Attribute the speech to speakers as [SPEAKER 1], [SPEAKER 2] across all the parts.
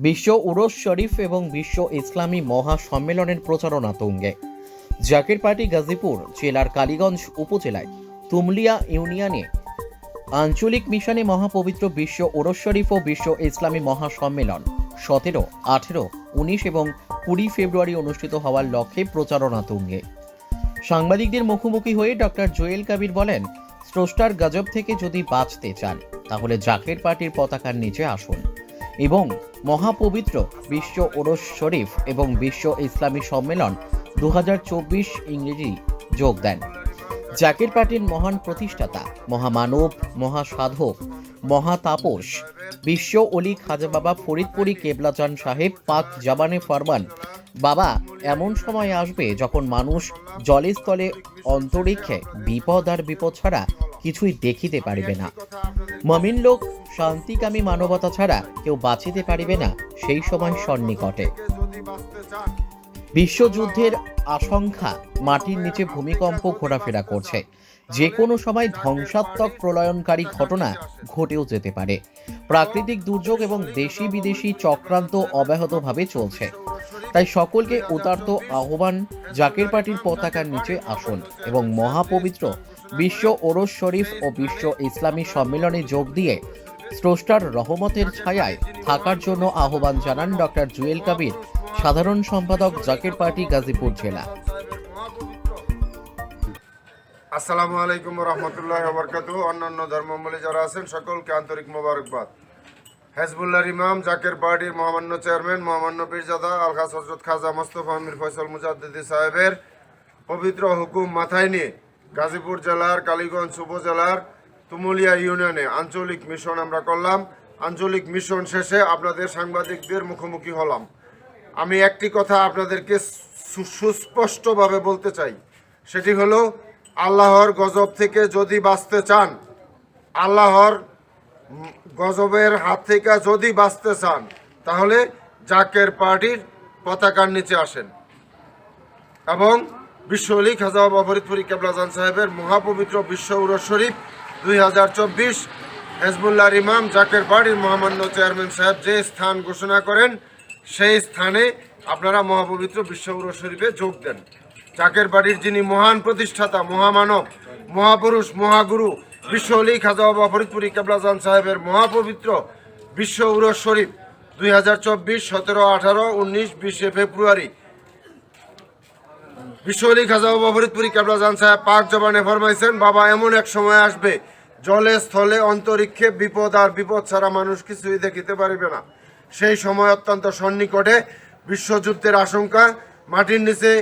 [SPEAKER 1] বিশ্ব উরস শরীফ এবং বিশ্ব ইসলামী মহা সম্মেলনের প্রচারণা তুঙ্গে। জাকের পার্টি গাজীপুর জেলার কালীগঞ্জ উপজেলায় তুমলিয়া ইউনিয়নে আঞ্চলিক মিশনে মহাপবিত্র বিশ্ব ওরস শরীফ ও বিশ্ব ইসলামী মহা সম্মেলন সতেরো, আঠেরো, উনিশ এবং কুড়ি ফেব্রুয়ারি অনুষ্ঠিত হওয়ার লক্ষ্যে প্রচারণা তুঙ্গে। সাংবাদিকদের মুখোমুখি হয়ে ডক্টর জোয়েল কাবির বলেন, স্রষ্টার গজব থেকে যদি বাঁচতে চান, তাহলে জাকের পার্টির পতাকার নিচে আসুন। এবং মহাপবিত্র বিশ্ব ওরস শরীফ এবং বিশ্ব ইসলামী সম্মেলন দু ইংরেজি যোগ দেন। জাকির পার্টির মহান প্রতিষ্ঠাতা, মহামানব, মহাসাধক, মহাতাপস, বিশ্ব অলি খাজা বাবা ফরিদপুরি কেবলাচান সাহেব, পাক জাবানে ফরমান, বাবা এমন সময় আসবে যখন মানুষ জলে স্থলে অন্তরিক্ষে বিপদ আর বিপদ ছাড়া কিছুই দেখিতে পারিবে না। মমিন লোক শান্তিকামী মানবতা ছাড়া কেউ বাঁচিতে পারিবে না সেই সময় সন্নিকটে। বিশ্বযুদ্ধের আশঙ্কা মাটির নিচে ভূমিকম্প ঘোরাফেরা করছে। যে কোনো সময় ধ্বংসাত্মক প্রলয়নকারী ঘটনা ঘটেও যেতে পারে। প্রাকৃতিক দুর্যোগ এবং দেশি বিদেশি চক্রান্ত অব্যাহতভাবে চলছে। তাই সকলকে উদার্ত আহ্বান, জাকের পার্টির পতাকার নিচে আসুন এবং মহাপবিত্র বিশ্ব ওরস শরীফ ও বিশ্ব ইসলামী সম্মেলনে যোগ দিয়ে স্রষ্টার রহমতের ছায়ায় থাকার জন্য আহ্বান জানান ডক্টর জুয়েল কাবির, সাধারণ সম্পাদক জাকের পার্টি, গাজীপুর জেলা।
[SPEAKER 2] আসসালামু আলাইকুম রহমতুল্লাহ বরকাত অন্যান্য ধর্মাবলী যারা আছেন, সকলকে আন্তরিক মোবারকবাদ। হেজবুল্লাহর ইমাম, জাকের পার্টির মহামান্য চেয়ারম্যান, মহামান্য পীরজাদা আলখাস হজরত খাজা মোস্তফা আমির ফয়সল মুজাদ্দিদি সাহেবের পবিত্র হুকুম মাথায় নিয়ে গাজীপুর জেলার, কালীগঞ্জ উপজেলার তুমুলিয়া ইউনিয়নে আঞ্চলিক মিশন আমরা করলাম। আঞ্চলিক মিশন শেষে আপনাদের সাংবাদিকদের মুখোমুখি হলাম। আমি একটি কথা আপনাদেরকে সুস্পষ্টভাবে বলতে চাই। সেটি হলো, আল্লাহর গজব থেকে যদি বাঁচতে চান, আল্লাহর গজবের হাত থেকে যদি বাঁচতে চান, তাহলে জাকের পার্টির পতাকার নিচে আসেন। এবং বিশ্ব খাজা বাবা ফরিদপুরি কেবলাজান সাহেবের মহাপবিত্র বিশ্ব উরস শরীফ দুই হাজার চব্বিশ ইমাম জাকের পার্টির মহামান্য চেয়ারম্যান সাহেব যে স্থান ঘোষণা করেন, সেই স্থানে আপনারা মহাপবিত্র বিশ্ব উরস শরীফে যোগ দেন। জাকের বাড়ির যিনি মহান প্রতিষ্ঠাতা, মহামানব, মহাপুরুষ, মহাগুরু বিশ্ব অলি খাজা বাবা ফরিদপুরি কেবলাজান সাহেবের মহাপবিত্র বিশ্ব উরস শরীফ দুই হাজার চব্বিশ, সতেরো, আঠারো, উনিশ, বিশে ফেব্রুয়ারি বিশ্বলি খাজা বাবা ফরিদপুরি কেবলাজান সাহেব পাক জবানে ফরমাইছেন, বাবা, এমন এক সময় আসবে, জলে, স্থলে, অন্তরিক্ষে বিপদ আর বিপদ ছাড়া মানুষ কিছুই দেখিতে পারিবে না। সেই সময় অত্যন্ত সন্নিকটে বিশ্বযুদ্ধের আশঙ্কা, মাটির নিচে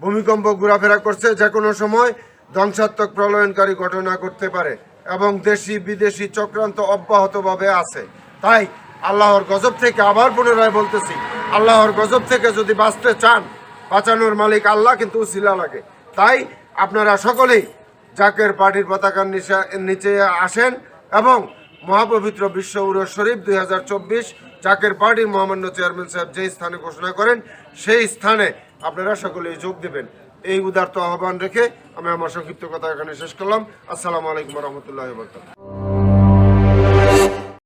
[SPEAKER 2] ভূমিকম্প ঘোরাফেরা করছে, যে কোনো সময় ধ্বংসাত্মক প্রলয়নকারী ঘটনা করতে পারে এবং দেশি বিদেশি চক্রান্ত অব্যাহতভাবে আছে। তাই আল্লাহর গজব থেকে আবার পুনরায় বলতেছি, আল্লাহর গজব থেকে যদি বাঁচতে চান বাঁচানোর মালিক আল্লাহ কিন্তু লাগে তাই আপনারা সকলেই জাকের পার্টির পতাকার নিচে- নিচে আসেন এবং মহাপবিত্র বিশ্ব উরস শরীফ দুই হাজার চব্বিশ জাকের পার্টির মহামান্য চেয়ারম্যান সাহেব যে স্থানে ঘোষণা করেন, সেই স্থানে আপনারা সকলেই যোগ দেবেন। এই উদার্ত আহ্বান রেখে আমি আমার সংক্ষিপ্ত কথা এখানে শেষ করলাম। আসসালামু আলাইকুম রহমতুল্লাহ বরকাত